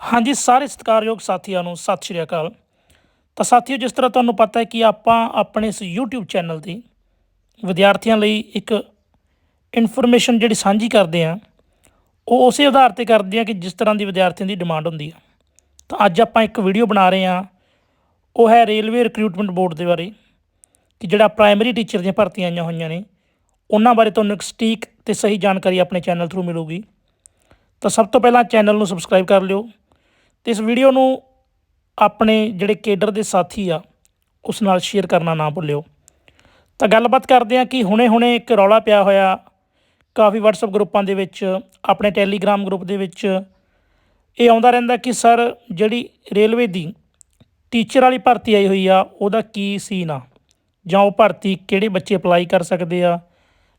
ਹਾਂਜੀ, ਸਾਰੇ ਸਤਿਕਾਰਯੋਗ ਸਾਥੀਆਂ ਨੂੰ ਸਤਿ ਸ਼੍ਰੀ ਅਕਾਲ। ਤਾਂ ਸਾਥੀਓ, ਜਿਸ ਤਰ੍ਹਾਂ ਤੁਹਾਨੂੰ ਪਤਾ ਹੈ ਕਿ ਆਪਾਂ ਆਪਣੇ ਇਸ YouTube ਚੈਨਲ ਤੇ ਵਿਦਿਆਰਥੀਆਂ ਲਈ ਇੱਕ ਇਨਫੋਰਮੇਸ਼ਨ ਜਿਹੜੀ ਸਾਂਝੀ ਕਰਦੇ ਆ ਉਹ ਉਸੇ ਆਧਾਰ ਤੇ ਕਰਦੇ ਆ ਕਿ ਜਿਸ ਤਰ੍ਹਾਂ ਦੀ ਵਿਦਿਆਰਥੀਆਂ ਦੀ ਡਿਮਾਂਡ ਹੁੰਦੀ ਆ। ਤਾਂ ਅੱਜ ਆਪਾਂ ਇੱਕ ਵੀਡੀਓ ਬਣਾ ਰਹੇ ਆ ਉਹ ਹੈ ਰੇਲਵੇ ਰਿਕਰੂਟਮੈਂਟ ਬੋਰਡ ਦੇ ਬਾਰੇ, ਕਿ ਜਿਹੜਾ ਪ੍ਰਾਇਮਰੀ ਟੀਚਰ ਦੀਆਂ ਭਰਤੀਆਂ ਆਈਆਂ ਹੋਈਆਂ ਨੇ, ਉਹਨਾਂ ਬਾਰੇ ਤੁਹਾਨੂੰ ਇੱਕ ਸਟੀਕ ਤੇ ਸਹੀ ਜਾਣਕਾਰੀ ਆਪਣੇ ਚੈਨਲ ਥਰੂ ਮਿਲੂਗੀ। ਤਾਂ ਸਭ ਤੋਂ ਪਹਿਲਾਂ ਚੈਨਲ ਨੂੰ ਸਬਸਕ੍ਰਾਈਬ ਕਰ ਲਿਓ ਤੇ ਇਸ ਵੀਡੀਓ ਨੂੰ ਆਪਣੇ ਜਿਹੜੇ ਕੇਡਰ ਦੇ ਸਾਥੀ ਆ, ਉਸ ਨਾਲ ਸ਼ੇਅਰ ਕਰਨਾ ਨਾ ਭੁੱਲਿਓ। ਤਾਂ ਗੱਲਬਾਤ ਕਰਦੇ ਆ ਕਿ ਹੁਣੇ-ਹੁਣੇ ਇੱਕ ਰੌਲਾ ਪਿਆ ਹੋਇਆ ਕਾਫੀ WhatsApp ਗਰੁੱਪਾਂ ਦੇ ਵਿੱਚ, ਆਪਣੇ Telegram ਗਰੁੱਪ ਦੇ ਵਿੱਚ। ਇਹ ਆਉਂਦਾ ਰਹਿੰਦਾ ਕਿ ਸਰ, ਜਿਹੜੀ ਰੇਲਵੇ ਦੀ ਟੀਚਰ ਵਾਲੀ ਭਰਤੀ ਆਈ ਹੋਈ ਆ, ਉਹਦਾ ਕੀ ਸੀਨ ਆ? ਜਾਂ ਉਹ ਭਰਤੀ ਕਿਹੜੇ ਬੱਚੇ ਅਪਲਾਈ ਕਰ ਸਕਦੇ ਆ?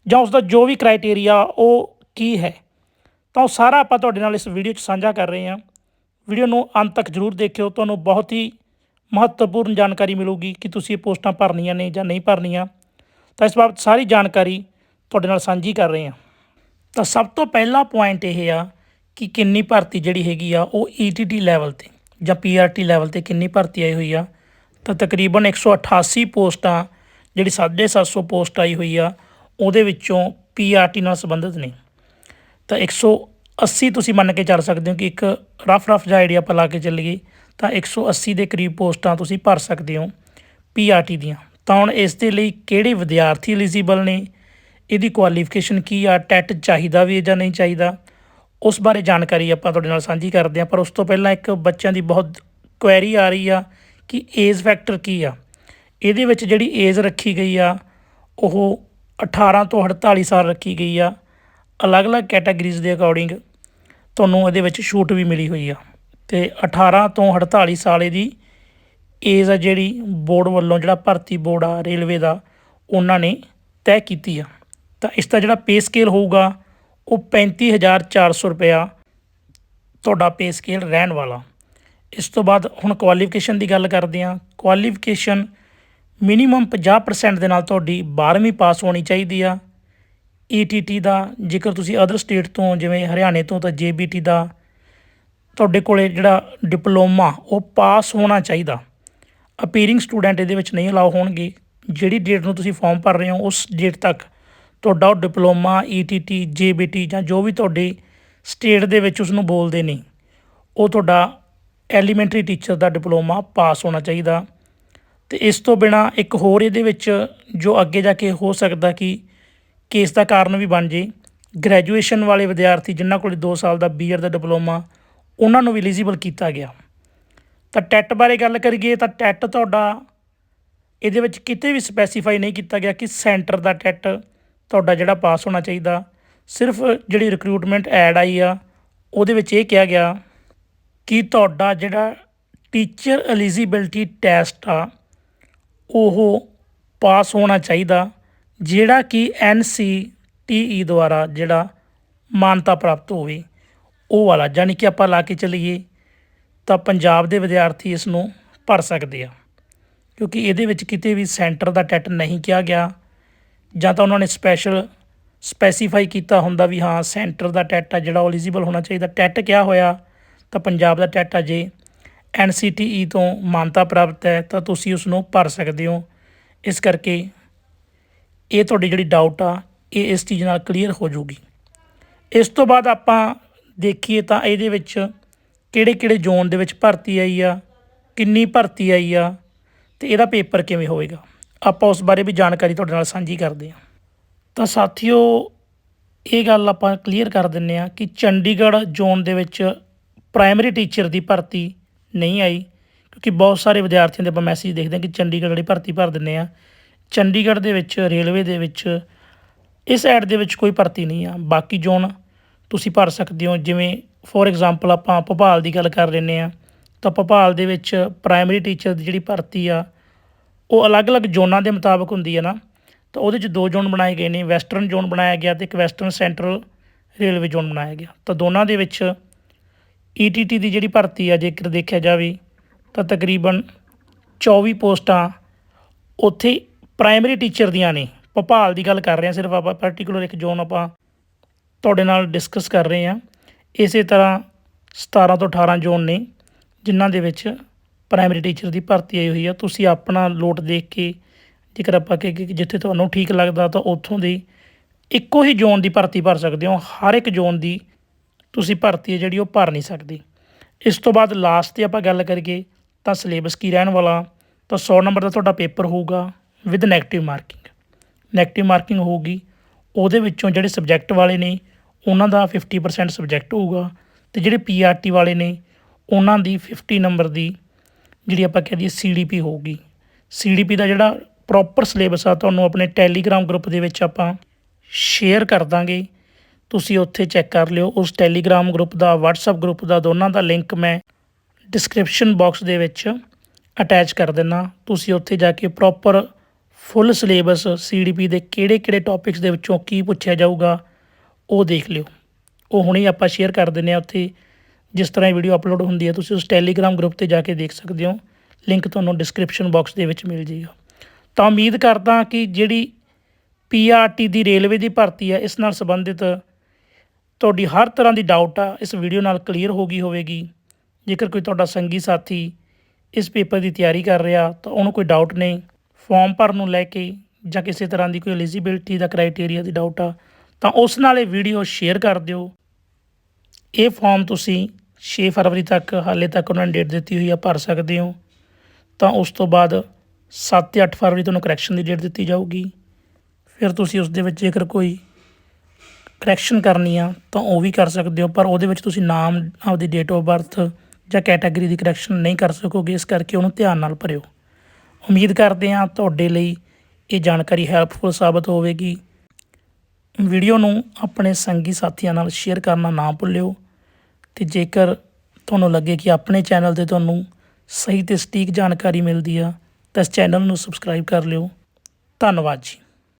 ਜਾਂ ਉਸ ਦਾ ਜੋ ਵੀ ਕ੍ਰਾਈਟੇਰੀਆ ਉਹ ਕੀ ਹੈ? ਤਾਂ ਉਹ ਸਾਰਾ ਆਪਾਂ ਤੁਹਾਡੇ ਨਾਲ ਇਸ ਵੀਡੀਓ 'ਚ ਸਾਂਝਾ ਕਰ ਰਹੇ ਹਾਂ। ਵੀਡੀਓ ਨੂੰ ਅੰਤ ਤੱਕ ਜ਼ਰੂਰ ਦੇਖਿਓ। ਤੁਹਾਨੂੰ ਬਹੁਤ ਹੀ ਮਹੱਤਵਪੂਰਨ ਜਾਣਕਾਰੀ ਮਿਲੂਗੀ ਕਿ ਤੁਸੀਂ ਇਹ ਪੋਸਟਾਂ ਭਰਨੀਆਂ ਨੇ ਜਾਂ ਨਹੀਂ ਭਰਨੀਆਂ। ਤਾਂ ਇਸ ਬਾਬਤ ਸਾਰੀ ਜਾਣਕਾਰੀ ਤੁਹਾਡੇ ਨਾਲ ਸਾਂਝੀ ਕਰ ਰਹੇ ਹਾਂ। ਤਾਂ ਸਭ ਤੋਂ ਪਹਿਲਾ ਪੁਆਇੰਟ ਇਹ ਆ ਕਿ ਕਿੰਨੀ ਭਰਤੀ ਜਿਹੜੀ ਹੈਗੀ ਆ, ਉਹ ETT ਲੈਵਲ ਤੇ ਜਾਂ PRT ਲੈਵਲ ਤੇ ਕਿੰਨੀ ਭਰਤੀ ਆਈ ਹੋਈ ਆ। ਤਾਂ ਤਕਰੀਬਨ 188 ਪੋਸਟਾਂ, ਜਿਹੜੀ 750 ਪੋਸਟ ਆਈ ਹੋਈ ਆ, ਉਹਦੇ ਵਿੱਚੋਂ PRT ਨਾਲ ਸੰਬੰਧਿਤ ਨੇ। ਤਾਂ 180 ਤੁਸੀਂ ਮੰਨ ਕੇ ਚੱਲ ਸਕਦੇ ਹੋ ਕਿ ਇੱਕ ਰਫ ਰਫ ਜਿਹਾ ਆਈਡੀਆ ਆਪਾਂ ਲਾ ਕੇ ਚੱਲੀਏ, ਤਾਂ 180 ਦੇ ਕਰੀਬ ਪੋਸਟਾਂ ਤੁਸੀਂ ਭਰ ਸਕਦੇ ਹੋ ਪੀਆਰਟੀ ਦੀਆਂ। ਤਾਂ ਹੁਣ ਇਸ ਦੇ ਲਈ ਕਿਹੜੇ ਵਿਦਿਆਰਥੀ ਐਲੀਜੀਬਲ ਨੇ? ਇਹਦੀ ਕੁਆਲੀਫਿਕੇਸ਼ਨ ਕੀ ਆ? ਟੈਟ ਚਾਹੀਦਾ ਵੀ ਜਾਂ ਨਹੀਂ ਚਾਹੀਦਾ? ਉਸ ਬਾਰੇ ਜਾਣਕਾਰੀ ਆਪਾਂ ਤੁਹਾਡੇ ਨਾਲ ਸਾਂਝੀ ਕਰਦੇ ਹਾਂ, ਪਰ ਉਸ ਤੋਂ ਪਹਿਲਾਂ ਇੱਕ ਬੱਚਿਆਂ ਦੀ ਬਹੁਤ ਕੁਐਰੀ ਆ ਰਹੀ ਆ ਕਿ ਏਜ ਫੈਕਟਰ ਕੀ ਆ। ਇਹਦੇ ਵਿੱਚ ਜਿਹੜੀ ਏਜ ਰੱਖੀ ਗਈ ਆ, ਉਹ 18 ਤੋਂ 48 ਸਾਲ ਰੱਖੀ ਗਈ ਆ। ਅਲੱਗ-ਅਲੱਗ ਕੈਟਾਗਰੀਜ਼ ਦੇ ਅਕੋਰਡਿੰਗ ਤੁਹਾਨੂੰ ਇਹਦੇ ਵਿੱਚ ਛੂਟ ਵੀ ਮਿਲੀ ਹੋਈ ਆ। ਤੇ 18 ਤੋਂ 48 ਸਾਲ ਇਹਦੀ ਏਜ ਆ ਜਿਹੜੀ, ਬੋਰਡ ਵੱਲੋਂ ਜਿਹੜਾ ਭਰਤੀ ਬੋਰਡ ਆ, ਰੇਲਵੇ ਦਾ, ਉਹਨਾਂ ਨੇ ਤੈਅ ਕੀਤੀ ਆ। ਤਾਂ ਇਸ ਦਾ ਜਿਹੜਾ ਪੇ ਸਕੇਲ ਹੋਊਗਾ, ਉਹ 35400 ਰੁਪਇਆ ਤੁਹਾਡਾ ਪੇ ਸਕੇਲ ਰਹਿਣ ਵਾਲਾ। ਇਸ ਤੋਂ ਬਾਅਦ ਹੁਣ ਕੁਆਲੀਫਿਕੇਸ਼ਨ ਦੀ ਗੱਲ ਕਰਦੇ ਹਾਂ। ਕੁਆਲੀਫਿਕੇਸ਼ਨ ਮਿਨੀਮਮ 50% ਦੇ ਨਾਲ ਤੁਹਾਡੀ 12ਵੀਂ ਪਾਸ ਹੋਣੀ ਚਾਹੀਦੀ ਆ। ETT ਦਾ, ਜੇਕਰ ਤੁਸੀਂ ਅਦਰ ਸਟੇਟ ਤੋਂ, ਜਿਵੇਂ ਹਰਿਆਣੇ ਤੋਂ, ਤਾਂ JBT ਦਾ ਤੁਹਾਡੇ ਕੋਲੇ ਜਿਹੜਾ ਡਿਪਲੋਮਾ, ਉਹ ਪਾਸ ਹੋਣਾ ਚਾਹੀਦਾ। ਅਪੀਅਰਿੰਗ ਸਟੂਡੈਂਟ ਇਹਦੇ ਵਿੱਚ ਨਹੀਂ ਅਲਾਉ ਹੋਣਗੇ। ਜਿਹੜੀ ਡੇਟ ਨੂੰ ਤੁਸੀਂ ਫਾਰਮ ਭਰ ਰਹੇ ਹੋ, ਉਸ ਡੇਟ ਤੱਕ ਤੁਹਾਡਾ ਉਹ ਡਿਪਲੋਮਾ ETT JBT ਜਾਂ ਜੋ ਵੀ ਤੁਹਾਡੇ ਸਟੇਟ ਦੇ ਵਿੱਚ ਉਸ ਨੂੰ ਬੋਲਦੇ ਨਹੀਂ ਉਹ ਤੁਹਾਡਾ ਐਲੀਮੈਂਟਰੀ ਟੀਚਰ ਦਾ ਡਿਪਲੋਮਾ ਪਾਸ ਹੋਣਾ ਚਾਹੀਦਾ। ਤੇ ਇਸ ਤੋਂ ਬਿਨਾ ਇੱਕ ਹੋਰ ਇਹਦੇ ਵਿੱਚ ਜੋ ਅੱਗੇ ਜਾ ਕੇ ਹੋ ਸਕਦਾ ਕਿ ਕੇਸ ਦਾ ਕਾਰਨ ਵੀ ਬਣ ਜੇ। ਗ੍ਰੈਜੂਏਸ਼ਨ ਵਾਲੇ ਵਿਦਿਆਰਥੀ ਜਿਨ੍ਹਾਂ ਕੋਲ 2 ਸਾਲ ਦਾ ਬੀਐਡ ਦਾ ਡਿਪਲੋਮਾ, ਉਹਨਾਂ ਨੂੰ ਵੀ ਐਲੀਜੀਬਲ ਕੀਤਾ ਗਿਆ। ਤਾਂ ਟੈਟ ਬਾਰੇ ਗੱਲ ਕਰੀਏ ਤਾਂ ਟੈਟ ਤੁਹਾਡਾ ਇਹਦੇ ਵਿੱਚ ਕਿਤੇ ਵੀ ਸਪੈਸੀਫਾਈ ਨਹੀਂ ਕੀਤਾ ਗਿਆ ਕਿ ਸੈਂਟਰ ਦਾ ਟੈਟ ਤੁਹਾਡਾ ਜਿਹੜਾ ਪਾਸ ਹੋਣਾ ਚਾਹੀਦਾ। ਸਿਰਫ ਜਿਹੜੀ ਰਿਕਰੂਟਮੈਂਟ ਐਡ ਆਈ ਆ, ਉਹਦੇ ਵਿੱਚ ਇਹ ਕਿਹਾ ਗਿਆ ਕਿ ਤੁਹਾਡਾ ਜਿਹੜਾ ਟੀਚਰ ਐਲੀਜੀਬਿਲਟੀ ਟੈਸਟ ਆ, ਉਹ ਪਾਸ ਹੋਣਾ ਚਾਹੀਦਾ। ਜਿਹੜਾ ਕਿ NCTE ਦੁਆਰਾ ਜਿਹੜਾ ਮਾਨਤਾ ਪ੍ਰਾਪਤ ਹੋਵੇ, ਉਹ ਵਾਲਾ ਜਾਨੀ ਕਿ ਆਪਾਂ ਲਾ ਕੇ ਚੱਲੀਏ, ਤਾਂ ਪੰਜਾਬ ਦੇ ਵਿਦਿਆਰਥੀ ਇਸ ਨੂੰ ਭਰ ਸਕਦੇ ਆ। ਕਿਉਂਕਿ ਇਹਦੇ ਵਿੱਚ ਕਿਤੇ ਵੀ ਸੈਂਟਰ ਦਾ ਟੈਟ ਨਹੀਂ ਕਿਹਾ ਗਿਆ, ਜਾਂ ਤਾਂ ਉਹਨਾਂ ਨੇ ਸਪੈਸ਼ਲ ਸਪੈਸੀਫਾਈ ਕੀਤਾ ਹੁੰਦਾ ਵੀ ਹਾਂ, ਸੈਂਟਰ ਦਾ ਟੈਟ ਆ, ਜਿਹੜਾ ਐਲੀਜੀਬਲ ਹੋਣਾ ਚਾਹੀਦਾ। ਟੈਟ ਕਿਹਾ ਹੋਇਆ, ਤਾਂ ਪੰਜਾਬ ਦਾ ਟੈਟ ਆ ਜੇ NCTE ਤੋਂ ਮਾਨਤਾ ਪ੍ਰਾਪਤ ਹੈ, ਤਾਂ ਤੁਸੀਂ ਉਸ ਨੂੰ ਭਰ ਸਕਦੇ ਹੋ। ਇਸ ਕਰਕੇ ਇਹ ਤੁਹਾਡੀ ਜਿਹੜੀ ਡਾਊਟ ਆ, ਇਹ ਇਸ ਚੀਜ਼ ਨਾਲ ਕਲੀਅਰ ਹੋ ਜਾਊਗੀ। ਇਸ ਤੋਂ ਬਾਅਦ ਆਪਾਂ ਦੇਖੀਏ ਤਾਂ ਇਹਦੇ ਵਿੱਚ ਕਿਹੜੇ ਕਿਹੜੇ ਜ਼ੋਨ ਦੇ ਵਿੱਚ ਭਰਤੀ ਆਈ ਆ, ਕਿੰਨੀ ਭਰਤੀ ਆਈ ਆ, ਤੇ ਇਹਦਾ ਪੇਪਰ ਕਿਵੇਂ ਹੋਵੇਗਾ। ਆਪਾਂ ਉਸ ਬਾਰੇ ਵੀ ਜਾਣਕਾਰੀ ਤੁਹਾਡੇ ਨਾਲ ਸਾਂਝੀ ਕਰਦੇ ਹਾਂ। ਤਾਂ ਸਾਥੀਓ, ਇਹ ਗੱਲ ਆਪਾਂ ਕਲੀਅਰ ਕਰ ਦਿੰਨੇ ਆ ਕਿ ਚੰਡੀਗੜ੍ਹ ਜ਼ੋਨ ਦੇ ਵਿੱਚ ਪ੍ਰਾਇਮਰੀ ਟੀਚਰ ਦੀ ਭਰਤੀ ਨਹੀਂ ਆਈ, ਕਿਉਂਕਿ ਬਹੁਤ ਸਾਰੇ ਵਿਦਿਆਰਥੀਆਂ ਦੇ ਆਪਾਂ ਮੈਸੇਜ ਦੇਖਦੇ ਹਾਂ ਕਿ ਚੰਡੀਗੜ੍ਹ ਵਾਲੀ ਭਰਤੀ ਭਰ ਦਿੰਨੇ ਆ ਚੰਡੀਗੜ੍ਹ ਦੇ ਵਿੱਚ, ਰੇਲਵੇ ਦੇ ਵਿੱਚ, ਇਸ ਐਡ ਦੇ ਵਿੱਚ ਕੋਈ ਭਰਤੀ ਨਹੀਂ ਆ। ਬਾਕੀ ਜ਼ੋਨ ਤੁਸੀਂ ਭਰ ਸਕਦੇ ਹੋ, ਜਿਵੇਂ ਫੋਰ ਐਗਜ਼ਾਮਪਲ ਆਪਾਂ ਭੋਪਾਲ ਦੀ ਗੱਲ ਕਰ ਲੈਂਦੇ ਆ, ਤਾਂ ਭੋਪਾਲ ਦੇ ਵਿੱਚ ਪ੍ਰਾਇਮਰੀ ਟੀਚਰ ਦੀ ਜਿਹੜੀ ਭਰਤੀ ਆ, ਉਹ ਅਲੱਗ-ਅਲੱਗ ਜ਼ੋਨਾਂ ਦੇ ਮੁਤਾਬਕ ਹੁੰਦੀ ਹੈ ਨਾ। ਤਾਂ ਉਹਦੇ 'ਚ ਦੋ ਜ਼ੋਨ ਬਣਾਏ ਗਏ ਨੇ ਵੈਸਟਰਨ ਜ਼ੋਨ ਬਣਾਇਆ ਗਿਆ ਤੇ ਇੱਕ ਵੈਸਟਰਨ ਸੈਂਟਰਲ ਰੇਲਵੇ ਜ਼ੋਨ ਬਣਾਇਆ ਗਿਆ। ਤਾਂ ਦੋਨਾਂ ਦੇ ਵਿੱਚ ਈਟੀਟੀ ਦੀ ਜਿਹੜੀ ਭਰਤੀ ਆ, ਜੇਕਰ ਦੇਖਿਆ ਜਾਵੇ, ਤਾਂ ਤਕਰੀਬਨ 24 ਪੋਸਟਾਂ ਉੱਥੇ ਪ੍ਰਾਇਮਰੀ ਟੀਚਰ ਦੀਆਂ ਨੇ। ਭੋਪਾਲ ਦੀ ਗੱਲ ਕਰ ਰਹੇ ਹਾਂ ਸਿਰਫ ਆਪਾਂ ਪਾਰਟਿਕੂਲਰ ਇੱਕ ਜ਼ੋਨ ਆਪਾਂ ਤੁਹਾਡੇ ਨਾਲ ਡਿਸਕਸ ਕਰ ਰਹੇ ਹਾਂ। ਇਸੇ ਤਰ੍ਹਾਂ 17 ਤੋਂ 18 ਜ਼ੋਨ ਨੇ, ਜਿਨ੍ਹਾਂ ਦੇ ਵਿੱਚ ਪ੍ਰਾਇਮਰੀ ਟੀਚਰ ਦੀ ਭਰਤੀ ਆਈ ਹੋਈ ਆ। ਤੁਸੀਂ ਆਪਣਾ ਲੋਟ ਦੇਖ ਕੇ, ਜੇਕਰ ਆਪਾਂ ਕਹੀਏ ਕਿ, ਜਿੱਥੇ ਤੁਹਾਨੂੰ ਠੀਕ ਲੱਗਦਾ ਤਾਂ ਉੱਥੋਂ ਦੀ ਇੱਕੋ ਹੀ ਜ਼ੋਨ ਦੀ ਭਰਤੀ ਭਰ ਸਕਦੇ ਹੋ। ਹਰ ਇੱਕ ਜ਼ੋਨ ਦੀ ਤੁਸੀਂ ਭਰਤੀ ਹੈ ਜਿਹੜੀ ਉਹ ਭਰ ਨਹੀਂ ਸਕਦੇ। ਇਸ ਤੋਂ ਬਾਅਦ ਲਾਸਟ ਤੇ ਆਪਾਂ ਗੱਲ ਕਰੀਏ ਤਾਂ ਸਿਲੇਬਸ ਕੀ ਰਹਿਣ ਵਾਲਾ, ਤਾਂ 100 ਨੰਬਰ ਦਾ ਤੁਹਾਡਾ ਪੇਪਰ ਹੋਊਗਾ। With negative marking negative marking ਹੋਊਗੀ, ਉਹਦੇ ਵਿੱਚੋਂ ਜਿਹੜੇ ਸਬਜੈਕਟ ਵਾਲੇ ਨੇ, ਉਹਨਾਂ ਦਾ 50% ਸਬਜੈਕਟ ਹੋਊਗਾ ਤੇ ਜਿਹੜੇ ਪੀਆਰਟੀ ਵਾਲੇ ਨੇ, ਉਹਨਾਂ ਦੀ 50 ਨੰਬਰ ਦੀ ਜਿਹੜੀ ਆਪਾਂ ਕਹਿ ਦਈਏ ਸੀਡੀਪੀ ਹੋਊਗੀ। ਸੀਡੀਪੀ ਦਾ ਜਿਹੜਾ ਪ੍ਰੋਪਰ ਸਿਲੇਬਸ ਆ, ਤੁਹਾਨੂੰ ਆਪਣੇ ਟੈਲੀਗ੍ਰਾਮ ਗਰੁੱਪ ਦੇ ਵਿੱਚ ਆਪਾਂ ਸ਼ੇਅਰ ਕਰ ਦਾਂਗੇ। ਤੁਸੀਂ ਉੱਥੇ ਚੈੱਕ ਕਰ ਲਿਓ, ਉਸ ਟੈਲੀਗ੍ਰਾਮ ਗਰੁੱਪ ਦਾ, WhatsApp ਗਰੁੱਪ ਦਾ, ਦੋਨਾਂ ਦਾ ਲਿੰਕ ਮੈਂ ਡਿਸਕ੍ਰਿਪਸ਼ਨ ਬਾਕਸ ਦੇ ਵਿੱਚ ਅਟੈਚ ਕਰ ਦਿੰਨਾ। ਤੁਸੀਂ ਉੱਥੇ ਜਾ ਕੇ ਪ੍ਰੋਪਰ ਫੁੱਲ ਸਿਲੇਬਸ ਸੀਡੀਪੀ ਦੇ ਕਿਹੜੇ-ਕਿਹੜੇ ਟੌਪਿਕਸ ਦੇ ਵਿੱਚੋਂ ਕੀ ਪੁੱਛਿਆ ਜਾਊਗਾ, ਉਹ ਦੇਖ ਲਿਓ। ਉਹ ਹੁਣੇ ਆਪਾਂ ਸ਼ੇਅਰ ਕਰ ਦਿੰਨੇ ਆ ਉੱਥੇ। ਜਿਸ ਤਰ੍ਹਾਂ ਇਹ ਵੀਡੀਓ ਅਪਲੋਡ ਹੁੰਦੀ ਹੈ, ਤੁਸੀਂ ਉਸ ਟੈਲੀਗ੍ਰਾਮ ਗਰੁੱਪ ਤੇ ਜਾ ਕੇ ਦੇਖ ਸਕਦੇ ਹੋ। ਲਿੰਕ ਤੁਹਾਨੂੰ ਡਿਸਕ੍ਰਿਪਸ਼ਨ ਬਾਕਸ ਦੇ ਵਿੱਚ ਮਿਲ ਜਾਏਗਾ ਤਾਂ ਉਮੀਦ ਕਰਦਾ ਕਿ ਜਿਹੜੀ ਪੀਆਰਟੀ ਦੀ ਰੇਲਵੇ ਦੀ ਭਰਤੀ ਹੈ, ਇਸ ਨਾਲ ਸੰਬੰਧਿਤ ਤੁਹਾਡੀ ਹਰ ਤਰ੍ਹਾਂ ਦੀ ਡਾਊਟ ਆ, ਇਸ ਵੀਡੀਓ ਨਾਲ ਕਲੀਅਰ ਹੋ ਗਈ ਹੋਵੇਗੀ। ਜੇਕਰ ਕੋਈ ਤੁਹਾਡਾ ਸੰਗੀ ਸਾਥੀ ਇਸ ਪੇਪਰ ਦੀ ਤਿਆਰੀ ਕਰ ਰਿਹਾ, ਤਾਂ ਉਹਨੂੰ ਕੋਈ ਡਾਊਟ ਨਹੀਂ। ਫਾਰਮ ਭਰਨ ਨੂੰ ਲੈ ਕੇ ਜਾਂ ਕਿਸੇ ਤਰ੍ਹਾਂ ਦੀ ਕੋਈ ਐਲੀਜੀਬਿਲਟੀ ਦਾ ਕ੍ਰਾਈਟੇਰੀਆ ਦੀ ਡਾਊਟ ਆ, ਤਾਂ ਉਸ ਨਾਲ ਇਹ ਵੀਡੀਓ ਸ਼ੇਅਰ ਕਰ ਦਿਓ। ਇਹ ਫਾਰਮ ਤੁਸੀਂ 6 ਫਰਵਰੀ ਤੱਕ, ਹਾਲੇ ਤੱਕ ਉਹਨਾਂ ਨੇ ਡੇਟ ਦਿੱਤੀ ਹੋਈ ਆ, ਭਰ ਸਕਦੇ ਹੋ। ਤਾਂ ਉਸ ਤੋਂ ਬਾਅਦ 7 ਤੇ 8 ਫਰਵਰੀ ਤੁਹਾਨੂੰ ਕਰੈਕਸ਼ਨ ਦੀ ਡੇਟ ਦਿੱਤੀ ਜਾਊਗੀ। ਫਿਰ ਤੁਸੀਂ ਉਸ ਦੇ ਵਿੱਚ ਜੇਕਰ ਕੋਈ ਕਰੈਕਸ਼ਨ ਕਰਨੀ ਆ, ਤਾਂ ਉਹ ਵੀ ਕਰ ਸਕਦੇ ਹੋ, ਪਰ ਉਹਦੇ ਵਿੱਚ ਤੁਸੀਂ ਨਾਮ, ਆਪਦੀ ਡੇਟ ਆਫ ਬਰਥ ਜਾਂ ਕੈਟਾਗਰੀ ਦੀ ਕਰੈਕਸ਼ਨ ਨਹੀਂ ਕਰ ਸਕੋਗੇ, ਇਸ ਕਰਕੇ ਉਹਨੂੰ ਧਿਆਨ ਨਾਲ ਭਰਿਓ। ਉਮੀਦ ਕਰਦੇ ਹਾਂ ਤੁਹਾਡੇ ਲਈ ਇਹ ਜਾਣਕਾਰੀ ਹੈਲਪਫੁਲ ਸਾਬਤ ਹੋਵੇਗੀ। ਵੀਡੀਓ ਨੂੰ ਆਪਣੇ ਸੰਗੀ ਸਾਥੀਆਂ ਨਾਲ ਸ਼ੇਅਰ ਕਰਨਾ ਨਾ ਭੁੱਲਿਓ ਤੇ ਜੇਕਰ ਤੁਹਾਨੂੰ ਲੱਗੇ ਕਿ ਆਪਣੇ ਚੈਨਲ ਤੇ ਤੁਹਾਨੂੰ ਸਹੀ ਤੇ ਸਟੀਕ ਜਾਣਕਾਰੀ ਮਿਲਦੀ ਆ, ਤਾਂ ਇਸ ਚੈਨਲ ਨੂੰ ਸਬਸਕ੍ਰਾਈਬ ਕਰ ਲਿਓ। ਧੰਨਵਾਦ ਜੀ।